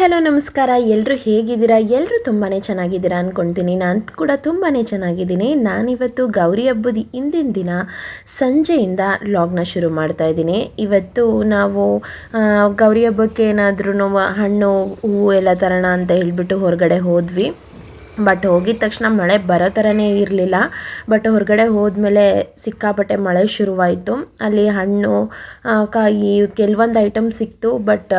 Hello, ನಮಸ್ಕಾರ. ಎಲ್ಲರೂ ಹೇಗಿದ್ದೀರಾ? ಎಲ್ಲರೂ ತುಂಬಾ ಚೆನ್ನಾಗಿದ್ದೀರಾ ಅಂದ್ಕೊಳ್ತೀನಿ ನಾನು ಕೂಡ ತುಂಬಾ ಚೆನ್ನಾಗಿದ್ದೀನಿ. ನಾನಿವತ್ತು ಗೌರಿ ಹಬ್ಬದ ಹಿಂದಿನ ದಿನ ಸಂಜೆಯಿಂದ ಲಾಗ್ನ ಶುರು ಮಾಡ್ತಾ ಇದ್ದೀನಿ. ಇವತ್ತು ನಾವು ಗೌರಿ ಹಬ್ಬಕ್ಕೆ ಏನಾದ್ರೂ ಹಣ್ಣು, ಹೂವು ಎಲ್ಲ ತರೋಣ ಅಂತ ಹೇಳಿಬಿಟ್ಟು ಹೊರಗಡೆ ಹೋದ್ವಿ. ಬಟ್ ಹೋಗಿದ ತಕ್ಷಣ ಮಳೆ ಬರೋ ಥರನೇ ಇರಲಿಲ್ಲ. ಬಟ್ ಹೊರಗಡೆ ಹೋದ್ಮೇಲೆ ಸಿಕ್ಕಾಪಟ್ಟೆ ಮಳೆ ಶುರುವಾಯಿತು. ಅಲ್ಲಿ ಹಣ್ಣು ಕಾಯಿ ಕೆಲವೊಂದು ಐಟಮ್ ಸಿಕ್ತು. ಬಟ್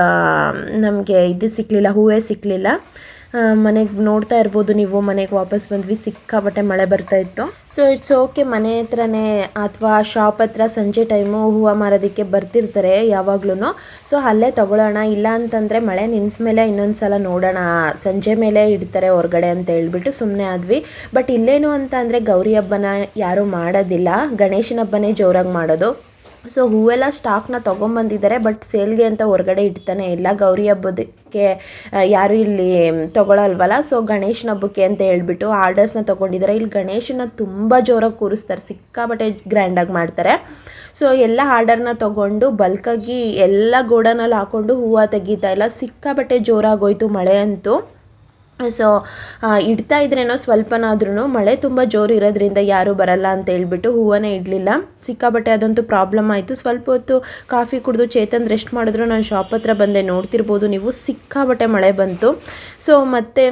ನಮಗೆ ಇದು ಸಿಕ್ಕಲಿಲ್ಲ ಹೂವೇ ಸಿಕ್ಕಲಿಲ್ಲ ಮನೆಗೆ ನೋಡ್ತಾ ಇರ್ಬೋದು ನೀವು. ಮನೆಗೆ ವಾಪಸ್ ಬಂದ್ವಿ. ಸಿಕ್ಕಾಪಟ್ಟೆ ಮಳೆ ಬರ್ತಾ ಇತ್ತು. ಸೊ ಇಟ್ಸ್ ಓಕೆ ಮನೆ ಹತ್ರನೇ ಅಥವಾ ಶಾಪ್ ಹತ್ರ ಸಂಜೆ ಟೈಮು ಹೂವು ಮಾರೋದಕ್ಕೆ ಬರ್ತಿರ್ತಾರೆ ಯಾವಾಗ್ಲೂ ಸೊ ಅಲ್ಲೇ ತಗೊಳ್ಳೋಣ. ಇಲ್ಲ ಅಂತಂದರೆ ಮಳೆ ನಿಂತ ಮೇಲೆ ಇನ್ನೊಂದು ಸಲ ನೋಡೋಣ. ಸಂಜೆ ಮೇಲೆ ಇಡ್ತಾರೆ ಹೊರಗಡೆ ಅಂತ ಹೇಳ್ಬಿಟ್ಟು ಸುಮ್ಮನೆ ಆದ್ವಿ. ಬಟ್ ಇಲ್ಲೇನು ಅಂತ ಅಂದರೆ ಗೌರಿ ಹಬ್ಬನ ಯಾರೂ ಮಾಡೋದಿಲ್ಲ. ಗಣೇಶನ ಹಬ್ಬನೇ ಜೋರಾಗಿ ಮಾಡೋದು. ಸೊ ಹೂವೆಲ್ಲ ಸ್ಟಾಕ್ನ ತೊಗೊಂಬಂದಿದ್ದಾರೆ ಬಟ್ ಸೇಲ್ಗೆ ಅಂತ ಹೊರಗಡೆ ಇಡ್ತಾನೆ ಇಲ್ಲ. ಗೌರಿ ಹಬ್ಬದಕ್ಕೆ ಯಾರು ಇಲ್ಲಿ ತೊಗೊಳಲ್ವಲ್ಲ? ಸೊ ಗಣೇಶನ ಹಬ್ಬಕ್ಕೆ ಅಂತ ಹೇಳ್ಬಿಟ್ಟು ಆರ್ಡರ್ಸ್ನ ತೊಗೊಂಡಿದ್ದಾರೆ. ಇಲ್ಲಿ ಗಣೇಶನ ತುಂಬ ಜೋರಾಗಿ ಕೂರಿಸ್ತಾರೆ. ಸಿಕ್ಕಾಪಟ್ಟೆ ಗ್ರ್ಯಾಂಡಾಗಿ ಮಾಡ್ತಾರೆ. ಸೊ ಎಲ್ಲ ಆರ್ಡರ್ನ ತೊಗೊಂಡು ಬಲ್ಕಾಗಿ ಎಲ್ಲ ಗೋಡನಲ್ಲಿ ಹಾಕ್ಕೊಂಡು ಹೂವು ತೆಗಿತಾ ಇಲ್ಲ. ಸಿಕ್ಕಾಪಟ್ಟೆ ಜೋರಾಗೋಯ್ತು ಮಳೆ ಅಂತೂ. ಸೊ ಇಡ್ತಾ ಇದ್ರೇನೋ ಸ್ವಲ್ಪನಾದ್ರೂ ಮಳೆ ತುಂಬ ಜೋರು ಇರೋದ್ರಿಂದ ಯಾರೂ ಬರಲ್ಲ ಅಂತ ಹೇಳ್ಬಿಟ್ಟು ಹೂವನೇ ಇಡಲಿಲ್ಲ. ಸಿಕ್ಕಾಬಟ್ಟೆ ಅದಂತೂ ಪ್ರಾಬ್ಲಮ್ ಆಯಿತು. ಸ್ವಲ್ಪ ಹೊತ್ತು ಕಾಫಿ ಕುಡಿದು ಚೇತನ್ ರೆಸ್ಟ್ ಮಾಡಿದ್ರು. ನಾನು ಶಾಪ್ ಹತ್ರ ಬಂದೆ, ನೋಡ್ತಿರ್ಬೋದು ನೀವು. ಸಿಕ್ಕಾಬಟ್ಟೆ ಮಳೆ ಬಂತು. ಸೊ ಮತ್ತೆ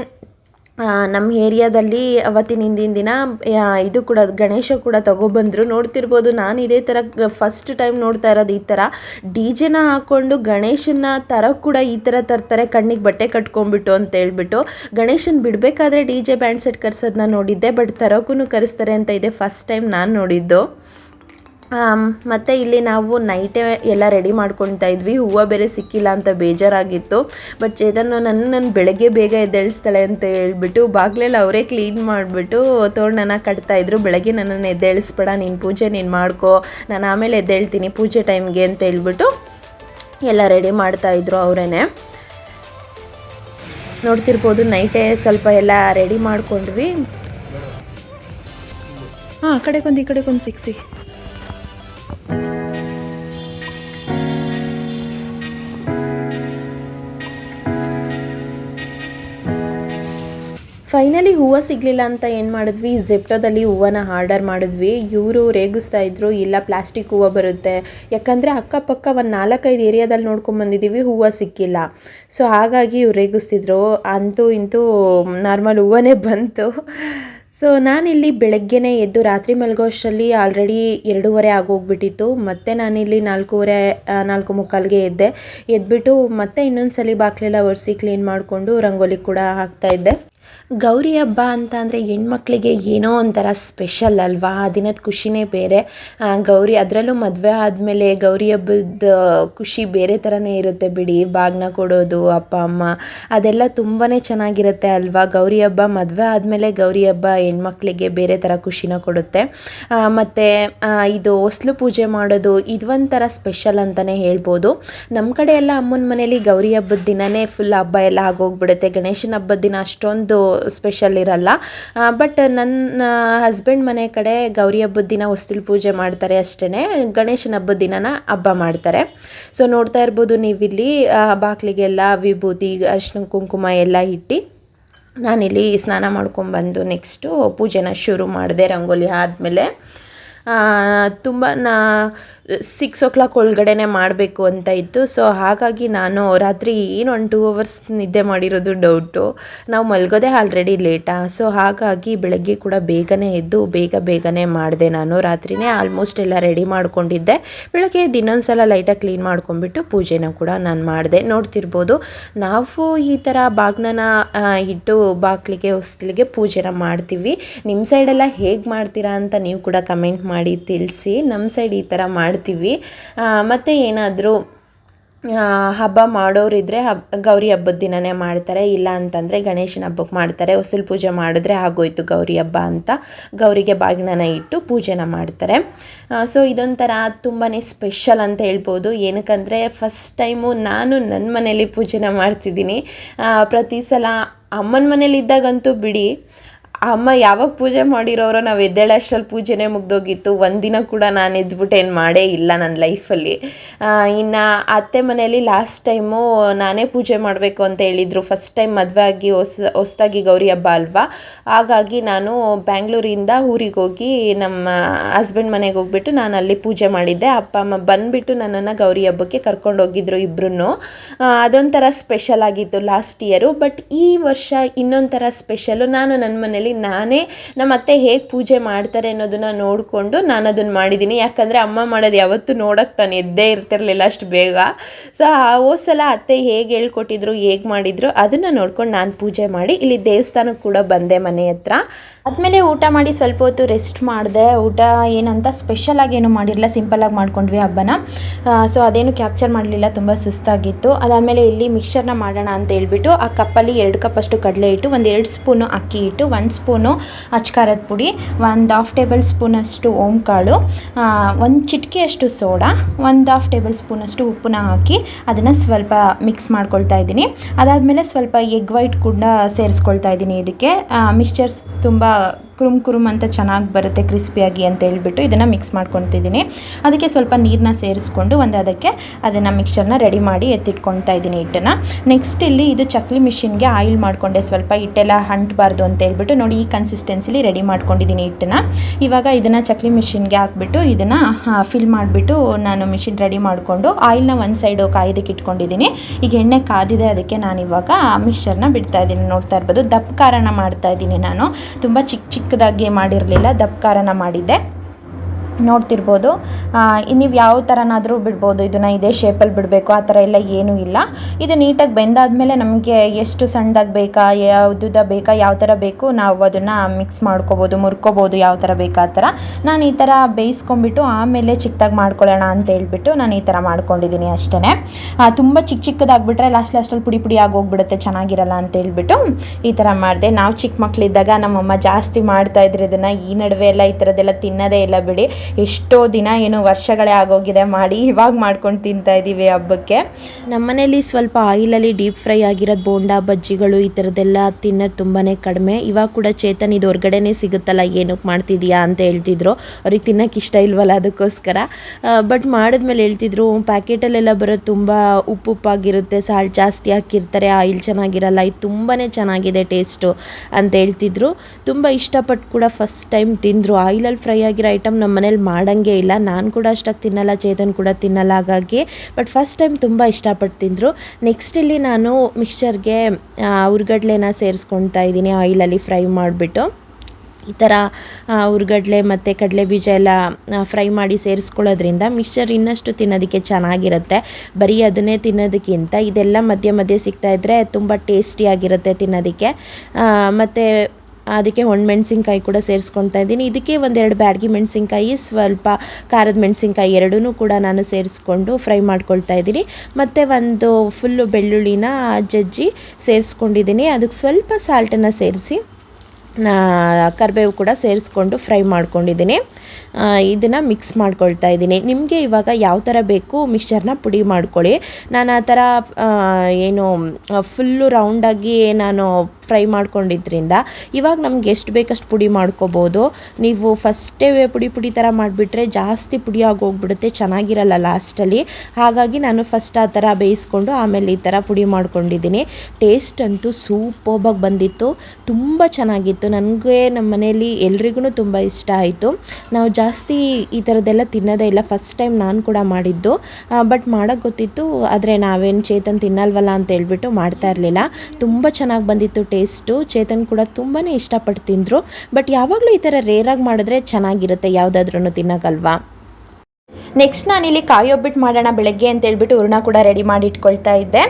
ನಮ್ಮ ಏರಿಯಾದಲ್ಲಿ ಅವತ್ತಿನ ಹಿಂದಿನ ದಿನ ಇದು ಕೂಡ, ಗಣೇಶ ಕೂಡ ತಗೊಬಂದರು. ನೋಡ್ತಿರ್ಬೋದು, ನಾನು ಇದೇ ಥರ ಫಸ್ಟ್ ಟೈಮ್ ನೋಡ್ತಾ ಇರೋದು ಈ ಥರ ಡಿ ಜೆನ ಹಾಕ್ಕೊಂಡು ಗಣೇಶನ ಥರ ಕೂಡ ಈ ಥರ ತರ್ತಾರೆ, ಕಣ್ಣಿಗೆ ಬಟ್ಟೆ ಕಟ್ಕೊಂಡ್ಬಿಟ್ಟು ಅಂತ ಹೇಳ್ಬಿಟ್ಟು. ಗಣೇಶನ ಬಿಡಬೇಕಾದ್ರೆ ಡಿ ಜೆ ಬ್ಯಾಂಡ್ ಸೆಟ್ ಕರ್ಸೋದನ್ನ ನೋಡಿದ್ದೆ, ಬಟ್ ತರೋಕ್ಕೂ ಕರೆಸ್ತಾರೆ ಅಂತ ಇದೆ ಫಸ್ಟ್ ಟೈಮ್ ನಾನು ನೋಡಿದ್ದು. ಮತ್ತೆ ಇಲ್ಲಿ ನಾವು ನೈಟೇ ಎಲ್ಲ ರೆಡಿ ಮಾಡ್ಕೊಳ್ತಾ ಇದ್ವಿ. ಹೂವು ಬೇರೆ ಸಿಕ್ಕಿಲ್ಲ ಅಂತ ಬೇಜಾರಾಗಿತ್ತು. ಬಟ್ ಚೇತನ್ ನನ್ನ ನನ್ನ ಬೆಳಗ್ಗೆ ಬೇಗ ಎದ್ದೇಳಿಸ್ತಾಳೆ ಅಂತ ಹೇಳ್ಬಿಟ್ಟು ಬಾಗ್ಲೆಲ್ಲ ಅವರೇ ಕ್ಲೀನ್ ಮಾಡಿಬಿಟ್ಟು ತೋರಣನ ಕಟ್ತಾ ಇದ್ರು. ಬೆಳಗ್ಗೆ ನನ್ನನ್ನು ಎದ್ದೇಳಿಸ್ಬೇಡ, ನೀನು ಪೂಜೆ ನೀನು ಮಾಡ್ಕೋ, ನಾನು ಆಮೇಲೆ ಎದ್ದೇಳ್ತೀನಿ ಪೂಜೆ ಟೈಮ್ಗೆ ಅಂತ ಹೇಳ್ಬಿಟ್ಟು ಎಲ್ಲ ರೆಡಿ ಮಾಡ್ತಾ ಇದ್ರು ಅವರೇನೆ. ನೋಡ್ತಿರ್ಬೋದು ನೈಟೇ ಸ್ವಲ್ಪ ಎಲ್ಲ ರೆಡಿ ಮಾಡ್ಕೊಂಡ್ವಿ. ಹಾಂ, ಆ ಕಡೆಗೊಂದು, ಈ ಕಡೆಗೊಂದು ಸಿಕ್ಸಿ. ಫೈನಲಿ ಹೂವು ಸಿಗಲಿಲ್ಲ ಅಂತ ಏನು ಮಾಡಿದ್ವಿ? ಜೆಪ್ಟೋದಲ್ಲಿ ಹೂವನ ಆರ್ಡರ್ ಮಾಡಿದ್ವಿ. ಇವರು ರೇಗಿಸ್ತಾ ಇದ್ರು, ಇಲ್ಲ ಪ್ಲಾಸ್ಟಿಕ್ ಹೂವು ಬರುತ್ತೆ. ಯಾಕಂದರೆ ಅಕ್ಕಪಕ್ಕ ಒಂದು ನಾಲ್ಕೈದು ಏರಿಯಾದಲ್ಲಿ ನೋಡ್ಕೊಂಬಂದಿದ್ದೀವಿ ಹೂವು ಸಿಕ್ಕಿಲ್ಲ. ಸೊ ಹಾಗಾಗಿ ಇವ್ರು ರೇಗಿಸ್ತಿದ್ರು. ಅಂತೂ ಇಂತೂ ನಾರ್ಮಲ್ ಹೂವನೇ ಬಂತು. ಸೊ ನಾನಿಲ್ಲಿ ಬೆಳಗ್ಗೆನೇ ಎದ್ದು ರಾತ್ರಿ ಮಲಗೋ ಅಷ್ಟರಲ್ಲಿ ಆಲ್ರೆಡಿ ಎರಡೂವರೆ ಆಗೋಗ್ಬಿಟ್ಟಿತ್ತು. ಮತ್ತೆ ನಾನಿಲ್ಲಿ ನಾಲ್ಕೂವರೆ ನಾಲ್ಕು ಮುಕ್ಕಾಲ್ಗೆ ಎದ್ದೆ. ಎದ್ಬಿಟ್ಟು ಮತ್ತೆ ಇನ್ನೊಂದು ಸಲ ಬಾಕ್ಲೆಲ್ಲ ಒರೆಸಿ ಕ್ಲೀನ್ ಮಾಡಿಕೊಂಡು ರಂಗೋಲಿ ಕೂಡ ಹಾಕ್ತಾ ಇದ್ದೆ. ಗೌರಿ ಹಬ್ಬ ಅಂತ ಅಂದರೆ ಹೆಣ್ಮಕ್ಳಿಗೆ ಏನೋ ಒಂಥರ ಸ್ಪೆಷಲ್ ಅಲ್ವಾ? ಆ ದಿನದ ಖುಷಿನೇ ಬೇರೆ. ಗೌರಿ ಅದರಲ್ಲೂ ಮದುವೆ ಆದಮೇಲೆ ಗೌರಿ ಹಬ್ಬದ ಖುಷಿ ಬೇರೆ ಥರನೇ ಇರುತ್ತೆ ಬಿಡಿ. ಬಾಗ್ನ ಕೊಡೋದು, ಅಪ್ಪ, ಅಮ್ಮ, ಅದೆಲ್ಲ ತುಂಬಾ ಚೆನ್ನಾಗಿರುತ್ತೆ ಅಲ್ವಾ? ಗೌರಿ ಹಬ್ಬ ಮದುವೆ ಆದಮೇಲೆ ಗೌರಿ ಹಬ್ಬ ಹೆಣ್ಮಕ್ಳಿಗೆ ಬೇರೆ ಥರ ಖುಷಿನ ಕೊಡುತ್ತೆ. ಮತ್ತು ಇದು ಹೊಸ್ಲು ಪೂಜೆ ಮಾಡೋದು ಇದು ಒಂಥರ ಸ್ಪೆಷಲ್ ಅಂತಲೇ ಹೇಳ್ಬೋದು. ನಮ್ಮ ಕಡೆ ಎಲ್ಲ ಅಮ್ಮನ ಮನೇಲಿ ಗೌರಿ ಹಬ್ಬದ ದಿನನೇ ಫುಲ್ ಹಬ್ಬ ಎಲ್ಲ ಆಗೋಗ್ಬಿಡುತ್ತೆ. ಗಣೇಶನ ಹಬ್ಬದ ದಿನ ಅಷ್ಟೊಂದು ಸ್ಪೆಷಲ್ ಇರಲ್ಲ. ಬಟ್ ನನ್ನ ಹಸ್ಬೆಂಡ್ ಮನೆ ಕಡೆ ಗೌರಿ ಹಬ್ಬದ ದಿನ ಹೊಸ್ತಿಲ್ ಪೂಜೆ ಮಾಡ್ತಾರೆ ಅಷ್ಟೇ ಗಣೇಶನ ಹಬ್ಬದ ದಿನನ ಹಬ್ಬ ಮಾಡ್ತಾರೆ. ಸೊ ನೋಡ್ತಾ ಇರ್ಬೋದು ನೀವಿಲ್ಲಿ ಆ, ಬಾಗ್ಲಿಗೆಲ್ಲ ವಿಭೂತಿ ಅರಿಶಿನ ಕುಂಕುಮ ಎಲ್ಲ ಇಟ್ಟು ನಾನಿಲ್ಲಿ ಸ್ನಾನ ಮಾಡ್ಕೊಂಬಂದು ನೆಕ್ಸ್ಟು ಪೂಜೆನ ಶುರು ಮಾಡಿದೆ ರಂಗೋಲಿ ಆದಮೇಲೆ. ತುಂಬ ನಾ ಸಿಕ್ಸ್ ಓ ಕ್ಲಾಕ್ ಒಳಗಡೆನೆ ಮಾಡಬೇಕು ಅಂತ ಇತ್ತು. ಸೊ ಹಾಗಾಗಿ ನಾನು ರಾತ್ರಿ ಏನು ಒನ್ ಟೂ ಅವರ್ಸ್ ನಿದ್ದೆ ಮಾಡಿರೋದು ಡೌಟು ನಾವು ಮಲ್ಗೋದೇ ಆಲ್ರೆಡಿ ಲೇಟಾ ಸೊ ಹಾಗಾಗಿ ಬೆಳಗ್ಗೆ ಕೂಡ ಬೇಗನೆ ಎದ್ದು ಬೇಗ ಬೇಗನೆ ಮಾಡಿದೆ ನಾನು. ರಾತ್ರಿನೇ ಆಲ್ಮೋಸ್ಟ್ ಎಲ್ಲ ರೆಡಿ ಮಾಡ್ಕೊಂಡಿದ್ದೆ. ಬೆಳಗ್ಗೆ ದಿನೊಂದು ಸಲ ಲೈಟಾಗಿ ಕ್ಲೀನ್ ಮಾಡ್ಕೊಂಡ್ಬಿಟ್ಟು ಪೂಜೆನ ಕೂಡ ನಾನು ಮಾಡಿದೆ. ನೋಡ್ತಿರ್ಬೋದು, ನಾವು ಈ ಥರ ಬಾಗ್ನನ ಇಟ್ಟು ಬಾಗ್ಲಿಗೆ, ಹೊಸ್ಲಿಗೆ ಪೂಜೆನ ಮಾಡ್ತೀವಿ. ನಿಮ್ಮ ಸೈಡೆಲ್ಲ ಹೇಗೆ ಮಾಡ್ತೀರಾ ಅಂತ ನೀವು ಕೂಡ ಕಮೆಂಟ್ ಮಾಡಿ ತಿಳಿಸಿ. ನಮ್ಮ ಸೈಡ್ ಈ ಥರ ಮಾಡ್ತೀವಿ. ಮತ್ತು ಏನಾದರೂ ಹಬ್ಬ ಮಾಡೋರಿದ್ರೆ ಹಬ್, ಗೌರಿ ಹಬ್ಬದ ದಿನನೇ ಮಾಡ್ತಾರೆ. ಇಲ್ಲ ಅಂತಂದರೆ ಗಣೇಶನ ಹಬ್ಬಕ್ಕೆ ಮಾಡ್ತಾರೆ. ಹೊಸಲು ಪೂಜೆ ಮಾಡಿದ್ರೆ ಆಗೋಯ್ತು ಗೌರಿ ಹಬ್ಬ ಅಂತ ಗೌರಿಗೆ ಬಾಗಿಣನ ಇಟ್ಟು ಪೂಜೆನ ಮಾಡ್ತಾರೆ. ಸೊ ಇದೊಂಥರ ತುಂಬಾ ಸ್ಪೆಷಲ್ ಅಂತ ಹೇಳ್ಬೋದು. ಏನಕ್ಕಂದರೆ ಫಸ್ಟ್ ಟೈಮು ನಾನು ನನ್ನ ಮನೇಲಿ ಪೂಜೆನ ಮಾಡ್ತಿದ್ದೀನಿ. ಪ್ರತಿ ಸಲ ಅಮ್ಮನ ಮನೇಲಿ ಇದ್ದಾಗಂತೂ ಅಮ್ಮ ಯಾವಾಗ ಪೂಜೆ ಮಾಡಿರೋರೋ ನಾವು ಎದ್ದೇಳೆ ಅಷ್ಟ್ರಲ್ಲಿ ಪೂಜೆನೇ ಮುಗ್ದೋಗಿತ್ತು. ಒಂದಿನ ಕೂಡ ನಾನು ಎದ್ಬಿಟ್ಟು ಏನು ಮಾಡೇ ಇಲ್ಲ ನನ್ನ ಲೈಫಲ್ಲಿ. ಇನ್ನು ಅತ್ತೆ ಮನೆಯಲ್ಲಿ ಲಾಸ್ಟ್ ಟೈಮು ನಾನೇ ಪೂಜೆ ಮಾಡಬೇಕು ಅಂತ ಹೇಳಿದರು. ಫಸ್ಟ್ ಟೈಮ್ ಮದುವೆ ಆಗಿ ಹೊಸ, ಹೊಸ್ದಾಗಿ ಗೌರಿ ಹಬ್ಬ ಅಲ್ವಾ? ಹಾಗಾಗಿ ನಾನು ಬ್ಯಾಂಗ್ಳೂರಿಂದ ಊರಿಗೆ ಹೋಗಿ ನಮ್ಮ ಹಸ್ಬೆಂಡ್ ಮನೆಗೆ ಹೋಗ್ಬಿಟ್ಟು ನಾನು ಅಲ್ಲಿ ಪೂಜೆ ಮಾಡಿದ್ದೆ. ಅಪ್ಪ, ಅಮ್ಮ ಬಂದುಬಿಟ್ಟು ನನ್ನನ್ನು ಗೌರಿ ಹಬ್ಬಕ್ಕೆ ಕರ್ಕೊಂಡು ಹೋಗಿದ್ರು ಇಬ್ಬರೂ ಅದೊಂಥರ ಸ್ಪೆಷಲ್ ಆಗಿತ್ತು ಲಾಸ್ಟ್ ಇಯರು ಬಟ್ ಈ ವರ್ಷ ಇನ್ನೊಂಥರ ಸ್ಪೆಷಲು ನಾನು ನನ್ನ ಮನೇಲಿ ನಾನೇ, ನಮ್ಮ ಅತ್ತೆ ಹೇಗೆ ಪೂಜೆ ಮಾಡ್ತಾರೆ ಅನ್ನೋದನ್ನ ನೋಡಿಕೊಂಡು ನಾನು ಅದನ್ನು ಮಾಡಿದ್ದೀನಿ ಯಾಕಂದರೆ ಅಮ್ಮ ಮಾಡೋದು ಯಾವತ್ತೂ ನೋಡೋಕ್ಕೆ ನಾನು ಎದ್ದೇ ಇರ್ತಿರಲಿಲ್ಲ ಅಷ್ಟು ಬೇಗ. ಸೊ ಆ ಸಲ ಅತ್ತೆ ಹೇಗೆ ಹೇಳ್ಕೊಟ್ಟಿದ್ರು, ಹೇಗೆ ಮಾಡಿದ್ರು ಅದನ್ನು ನೋಡ್ಕೊಂಡು ನಾನು ಪೂಜೆ ಮಾಡಿ ಇಲ್ಲಿ ದೇವಸ್ಥಾನಕ್ಕೆ ಕೂಡ ಬಂದೆ ಮನೆ ಹತ್ರ. ಆದಮೇಲೆ ಊಟ ಮಾಡಿ ಸ್ವಲ್ಪ ಹೊತ್ತು ರೆಸ್ಟ್ ಮಾಡಿದೆ. ಊಟ ಏನಂತ ಸ್ಪೆಷಲಾಗಿ ಏನು ಮಾಡಿರಲಿಲ್ಲ. ಸಿಂಪಲಾಗಿ ಮಾಡ್ಕೊಂಡ್ವಿ ಹಬ್ಬನ. ಸೊ ಅದೇನು ಕ್ಯಾಪ್ಚರ್ ಮಾಡಲಿಲ್ಲ. ತುಂಬ ಸುಸ್ತಾಗಿತ್ತು. ಅದಾದಮೇಲೆ ಇಲ್ಲಿ ಮಿಕ್ಸರ್ನ ಮಾಡೋಣ ಅಂತ ಹೇಳ್ಬಿಟ್ಟು ಆ ಕಪ್ಪಲ್ಲಿ ಎರಡು ಕಪ್ಪಷ್ಟು ಕಡಲೆ ಹಿಟ್ಟು, ಒಂದು ಎರಡು ಸ್ಪೂನು ಅಕ್ಕಿ ಹಿಟ್ಟು, ಒಂದು ಸ್ಪೂನು ಅಚ್ಕಾರದ ಪುಡಿ, ಒಂದು ಹಾಫ್ ಟೇಬಲ್ ಸ್ಪೂನಷ್ಟು ಓಂ ಕಾಳು ಒಂದು ಚಿಟಿಕೆಯಷ್ಟು ಸೋಡಾ, ಒಂದು ಹಾಫ್ ಟೇಬಲ್ ಸ್ಪೂನಷ್ಟು ಉಪ್ಪನ್ನ ಹಾಕಿ ಅದನ್ನು ಸ್ವಲ್ಪ ಮಿಕ್ಸ್ ಮಾಡ್ಕೊಳ್ತಾ ಇದ್ದೀನಿ. ಅದಾದಮೇಲೆ ಸ್ವಲ್ಪ ಎಗ್ ವೈಟ್ ಕೂಡ ಸೇರಿಸ್ಕೊಳ್ತಾ ಇದ್ದೀನಿ ಇದಕ್ಕೆ. ಮಿಕ್ಸ್ಚರ್ಸ್ ತುಂಬ ಕುರುಮ್ ಕುರುಮ್ ಅಂತ ಚೆನ್ನಾಗಿ ಬರುತ್ತೆ, ಕ್ರಿಸ್ಪಿಯಾಗಿ ಅಂತ ಹೇಳ್ಬಿಟ್ಟು ಇದನ್ನು ಮಿಕ್ಸ್ ಮಾಡ್ಕೊತಿದ್ದೀನಿ ಅದಕ್ಕೆ ಸ್ವಲ್ಪ ನೀರನ್ನ ಸೇರಿಸ್ಕೊಂಡು ಒಂದು ಅದಕ್ಕೆ ಅದನ್ನು ಮಿಕ್ಸರ್ನ ರೆಡಿ ಮಾಡಿ ಎತ್ತಿಟ್ಕೊಳ್ತಾ ಇದ್ದೀನಿ ಹಿಟ್ಟನ್ನು. ನೆಕ್ಸ್ಟ್ ಇಲ್ಲಿ ಇದು ಚಕ್ಲಿ ಮಿಷಿನ್ಗೆ ಆಯಿಲ್ ಮಾಡಿಕೊಂಡೆ, ಸ್ವಲ್ಪ ಹಿಟ್ಟೆಲ್ಲ ಹಂಟಬಾರ್ದು ಅಂತ ಹೇಳ್ಬಿಟ್ಟು ನೋಡಿ ಈ ಕನ್ಸಿಸ್ಟೆನ್ಸಿಲಿ ರೆಡಿ ಮಾಡ್ಕೊಂಡಿದ್ದೀನಿ ಹಿಟ್ಟನ್ನು. ಇವಾಗ ಇದನ್ನು ಚಕ್ಲಿ ಮಿಷಿನ್ಗೆ ಹಾಕ್ಬಿಟ್ಟು ಇದನ್ನು ಫಿಲ್ ಮಾಡಿಬಿಟ್ಟು ನಾನು ಮಿಷಿನ್ ರೆಡಿ ಮಾಡಿಕೊಂಡು ಆಯಿಲ್ನ ಒಂದು ಸೈಡು ಕಾಯ್ದಕ್ಕೆ ಇಟ್ಕೊಂಡಿದ್ದೀನಿ. ಈಗ ಎಣ್ಣೆ ಕಾದಿದೆ, ಅದಕ್ಕೆ ನಾನು ಇವಾಗ ಮಿಕ್ಸರ್ನ ಬಿಡ್ತಾ ಇದ್ದೀನಿ. ನೋಡ್ತಾ ಇರ್ಬೋದು, ದಪ್ಪ ಖಾರನ ಮಾಡ್ತಾ ಇದ್ದೀನಿ ನಾನು. ತುಂಬ ಚಿಕ್ಕ ಚಿಕ್ಕ ಚಿಕ್ಕದಾಗಿ ಮಾಡಿರಲಿಲ್ಲ ದಪ್ಕಾರನ ಮಾಡಿದ್ದೆ. ನೋಡ್ತಿರ್ಬೋದು. ನೀವು ಯಾವ ಥರನಾದರೂ ಬಿಡ್ಬೋದು. ಇದನ್ನು ಇದೇ ಶೇಪಲ್ಲಿ ಬಿಡಬೇಕು. ಆ ಥರ ಎಲ್ಲ ಏನೂ ಇಲ್ಲ. ಇದು ನೀಟಾಗಿ ಬೆಂದಾದಮೇಲೆ ನಮಗೆ ಎಷ್ಟು ಸಣ್ಣದಾಗಿ ಬೇಕಾ ಯಾವುದ ಬೇಕಾ, ಯಾವ ಥರ ಬೇಕು ನಾವು ಅದನ್ನು ಮಿಕ್ಸ್ ಮಾಡ್ಕೋಬೋದು, ಮುರ್ಕೋಬೋದು ಯಾವ ಥರ ಬೇಕಾ ಆ ಥರ. ನಾನು ಈ ಥರ ಬೇಯಿಸ್ಕೊಂಡ್ಬಿಟ್ಟು ಆಮೇಲೆ ಚಿಕ್ಕದಾಗಿ ಮಾಡ್ಕೊಳ್ಳೋಣ ಅಂತ ಹೇಳ್ಬಿಟ್ಟು ನಾನು ಈ ಥರ ಮಾಡ್ಕೊಂಡಿದ್ದೀನಿ ಅಷ್ಟೇ ತುಂಬ ಚಿಕ್ಕ ಚಿಕ್ಕದಾಗ್ಬಿಟ್ರೆ ಲಾಸ್ಟ್ ಲಾಸ್ಟಲ್ಲಿ ಪುಡಿ ಪುಡಿ ಆಗೋಗ್ಬಿಡುತ್ತೆ ಚೆನ್ನಾಗಿರಲ್ಲ ಅಂತ ಹೇಳ್ಬಿಟ್ಟು ಈ ಥರ ಮಾಡಿದೆ. ನಾವು ಚಿಕ್ಕ ಮಕ್ಕಳಿದ್ದಾಗ ನಮ್ಮಮ್ಮ ಜಾಸ್ತಿ ಮಾಡ್ತಾಯಿದ್ರು ಇದನ್ನು ಈ ನಡುವೆ ಎಲ್ಲ ಈ ಥರದ್ದೆಲ್ಲ ತಿನ್ನೋದೇ ಇಲ್ಲ ಬಿಡಿ. ಎಷ್ಟೋ ದಿನ ಏನು ವರ್ಷಗಳೇ ಆಗೋಗಿದೆ ಮಾಡಿ ಇವಾಗ ಮಾಡ್ಕೊಂಡು ತಿಂತಾ ಇದ್ದೀವಿ ಹಬ್ಬಕ್ಕೆ. ನಮ್ಮನೇಲಿ ಸ್ವಲ್ಪ ಆಯಿಲಲ್ಲಿ ಡೀಪ್ ಫ್ರೈ ಆಗಿರೋದು ಬೋಂಡಾ, ಬಜ್ಜಿಗಳು ಈ ಥರದ್ದೆಲ್ಲ ತಿನ್ನೋದು ತುಂಬಾ ಕಡಿಮೆ. ಇವಾಗ ಕೂಡ ಚೇತನ್ ಇದು ಹೊರ್ಗಡೆನೇ ಸಿಗುತ್ತಲ್ಲ ಏನಕ್ಕೆ ಮಾಡ್ತಿದ್ಯಾ ಅಂತ ಹೇಳ್ತಿದ್ರು. ಅವ್ರಿಗೆ ತಿನ್ನೋಕೆ ಇಷ್ಟ ಇಲ್ವಲ್ಲ ಅದಕ್ಕೋಸ್ಕರ. ಬಟ್ ಮಾಡಿದ್ಮೇಲೆ ಹೇಳ್ತಿದ್ರು, ಪ್ಯಾಕೆಟಲ್ಲೆಲ್ಲ ಬರೋದು ತುಂಬ ಉಪ್ಪು ಉಪ್ಪಾಗಿರುತ್ತೆ, ಸಾಲ್ಟ್ ಜಾಸ್ತಿ ಹಾಕಿರ್ತಾರೆ, ಆಯಿಲ್ ಚೆನ್ನಾಗಿರಲ್ಲ, ಇದು ತುಂಬಾ ಚೆನ್ನಾಗಿದೆ ಟೇಸ್ಟು ಅಂತ ಹೇಳ್ತಿದ್ರು. ತುಂಬ ಇಷ್ಟಪಟ್ಟು ಕೂಡ ಫಸ್ಟ್ ಟೈಮ್ ತಿಂದರು. ಆಯಿಲಲ್ಲಿ ಫ್ರೈ ಆಗಿರೋ ಐಟಮ್ ನಮ್ಮ ಮಾಡೋಂಗೇ ಇಲ್ಲ. ನಾನು ಕೂಡ ಅಷ್ಟಾಗಿ ತಿನ್ನಲ್ಲ, ಚೇತನ್ ಕೂಡ ತಿನ್ನಲ್ಲ ಹಾಗಾಗಿ. ಬಟ್ ಫಸ್ಟ್ ಟೈಮ್ ತುಂಬ ಇಷ್ಟಪಟ್ಟು ತಿಂದರು. ನೆಕ್ಸ್ಟ್ ಇಲ್ಲಿ ನಾನು ಮಿಕ್ಸ್ಚರ್ಗೆ ಉರ್ಗಡ್ಲೆನ ಸೇರಿಸ್ಕೊಳ್ತಾ ಇದ್ದೀನಿ, ಆಯಿಲಲ್ಲಿ ಫ್ರೈ ಮಾಡಿಬಿಟ್ಟು. ಈ ಥರ ಉರ್ಗಡ್ಲೆ ಮತ್ತು ಕಡಲೆ ಬೀಜ ಎಲ್ಲ ಫ್ರೈ ಮಾಡಿ ಸೇರಿಸ್ಕೊಳ್ಳೋದ್ರಿಂದ ಮಿಕ್ಸ್ಚರ್ ಇನ್ನಷ್ಟು ತಿನ್ನೋದಕ್ಕೆ ಚೆನ್ನಾಗಿರುತ್ತೆ. ಬರೀ ಅದನ್ನೇ ತಿನ್ನೋದಕ್ಕಿಂತ ಇದೆಲ್ಲ ಮಧ್ಯೆ ಮಧ್ಯೆ ಸಿಗ್ತಾಯಿದ್ರೆ ತುಂಬ ಟೇಸ್ಟಿಯಾಗಿರುತ್ತೆ ತಿನ್ನೋದಕ್ಕೆ. ಮತ್ತು ಅದಕ್ಕೆ ಒಣಮೆಣ್ಸಿನ್ಕಾಯಿ ಕೂಡ ಸೇರಿಸ್ಕೊಳ್ತಾ ಇದ್ದೀನಿ. ಇದಕ್ಕೆ ಒಂದೆರಡು ಬ್ಯಾಡಗಿ ಮೆಣಸಿನ್ಕಾಯಿ, ಸ್ವಲ್ಪ ಖಾರದ ಮೆಣಸಿನ್ಕಾಯಿ ಎರಡೂ ಕೂಡ ನಾನು ಸೇರಿಸ್ಕೊಂಡು ಫ್ರೈ ಮಾಡ್ಕೊಳ್ತಾ ಇದ್ದೀನಿ. ಮತ್ತು ಒಂದು ಫುಲ್ಲು ಬೆಳ್ಳುಳ್ಳಿನ ಜಜ್ಜಿ ಸೇರಿಸ್ಕೊಂಡಿದ್ದೀನಿ. ಅದಕ್ಕೆ ಸ್ವಲ್ಪ ಸಾಲ್ಟನ್ನು ಸೇರಿಸಿ ಕರಿಬೇವು ಕೂಡ ಸೇರಿಸ್ಕೊಂಡು ಫ್ರೈ ಮಾಡ್ಕೊಂಡಿದ್ದೀನಿ. ಇದನ್ನು ಮಿಕ್ಸ್ ಮಾಡ್ಕೊಳ್ತಾ ಇದ್ದೀನಿ. ನಿಮಗೆ ಇವಾಗ ಯಾವ ಥರ ಬೇಕು ಮಿಕ್ಸ್ಚರ್ನ ಪುಡಿ ಮಾಡ್ಕೊಳ್ಳಿ. ನಾನು ಆ ಥರ ಏನು ಫುಲ್ಲು ರೌಂಡಾಗಿ ನಾನು ಫ್ರೈ ಮಾಡ್ಕೊಂಡಿದ್ರಿಂದ ಇವಾಗ ನಮ್ಗೆ ಎಷ್ಟು ಬೇಕಷ್ಟು ಪುಡಿ ಮಾಡ್ಕೋಬೋದು. ನೀವು ಫಸ್ಟೇ ಪುಡಿ ಪುಡಿ ಥರ ಮಾಡಿಬಿಟ್ರೆ ಜಾಸ್ತಿ ಪುಡಿ ಆಗೋಗ್ಬಿಡುತ್ತೆ, ಚೆನ್ನಾಗಿರಲ್ಲ ಲಾಸ್ಟಲ್ಲಿ ಹಾಗಾಗಿ ನಾನು ಫಸ್ಟ್ ಆ ಥರ ಬೇಯಿಸ್ಕೊಂಡು ಆಮೇಲೆ ಈ ಥರ ಪುಡಿ ಮಾಡ್ಕೊಂಡಿದ್ದೀನಿ. ಟೇಸ್ಟ್ ಅಂತೂ ಸೂಪರ್ಬಾಗಿ ಬಂದಿತ್ತು, ತುಂಬ ಚೆನ್ನಾಗಿತ್ತು. ನನಗೆ ನಮ್ಮ ಮನೆಯಲ್ಲಿ ಎಲ್ರಿಗೂ ತುಂಬ ಇಷ್ಟ ಆಯಿತು. ನಾವು ಜಾಸ್ತಿ ಈ ಥರದ್ದೆಲ್ಲ ತಿನ್ನೋದೇ ಇಲ್ಲ ಫಸ್ಟ್ ಟೈಮ್ ನಾನು ಕೂಡ ಮಾಡಿದ್ದು. ಬಟ್ ಮಾಡೋಕ್ಕೆ ಗೊತ್ತಿತ್ತು, ಆದರೆ ನಾವೇನು ಚೇತನ್ ತಿನ್ನಲ್ವಲ್ಲ ಅಂತ ಹೇಳ್ಬಿಟ್ಟು ಮಾಡ್ತಾ ಇರಲಿಲ್ಲ. ತುಂಬ ಚೆನ್ನಾಗಿ ಬಂದಿತ್ತು ಟೇಸ್ಟು, ಚೇತನ್ ಕೂಡ ತುಂಬಾ ಇಷ್ಟಪಟ್ಟು ತಿಂದರು. ಬಟ್ ಯಾವಾಗಲೂ ಈ ಥರ ರೇರಾಗಿ ಮಾಡಿದ್ರೆ ಚೆನ್ನಾಗಿರುತ್ತೆ ಯಾವುದಾದ್ರೂ ತಿನ್ನೋಕ್ಕಲ್ವಾ ನೆಕ್ಸ್ಟ್ ನಾನು ಇಲ್ಲಿ ಕಾಯೊಬ್ಬಿಟ್ಟು ಮಾಡೋಣ ಬೆಳಗ್ಗೆ ಅಂತ ಹೇಳ್ಬಿಟ್ಟು ಹೂರ್ಣ ಕೂಡ ರೆಡಿ ಮಾಡಿ ಇಟ್ಕೊಳ್ತಾ ಇದ್ದೆ.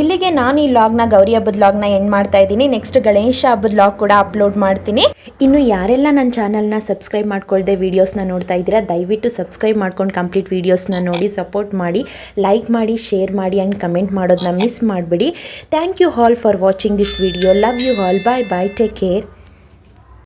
ಇಲ್ಲಿಗೆ ನಾನು ಈ ಲಾಗ್ನ ಗೌರಿ ಹಬ್ಬದ ಲಾಗ್ನ ಎಂಡ್ ಮಾಡ್ತಾ ಇದ್ದೀನಿ. ನೆಕ್ಸ್ಟ್ ಗಣೇಶ ಹಬ್ಬದ ಲಾಗ್ ಕೂಡ ಅಪ್ಲೋಡ್ ಮಾಡ್ತೀನಿ. ಇನ್ನು ಯಾರೆಲ್ಲ ನನ್ನ ಚಾನಲ್ನ ಸಬ್ಸ್ಕ್ರೈಬ್ ಮಾಡ್ಕೊಳ್ದೆ ವೀಡಿಯೋಸ್ನ ನೋಡ್ತಾ ಇದ್ದೀರಾ, ದಯವಿಟ್ಟು ಸಬ್ಸ್ಕ್ರೈಬ್ ಮಾಡ್ಕೊಂಡು ಕಂಪ್ಲೀಟ್ ವೀಡಿಯೋಸ್ನ ನೋಡಿ ಸಪೋರ್ಟ್ ಮಾಡಿ ಲೈಕ್ ಮಾಡಿ ಶೇರ್ ಮಾಡಿ ಆ್ಯಂಡ್ ಕಮೆಂಟ್ ಮಾಡೋದನ್ನ ಮಿಸ್ ಮಾಡಿಬಿಡಿ. Thank you all for watching this video love you all bye bye take care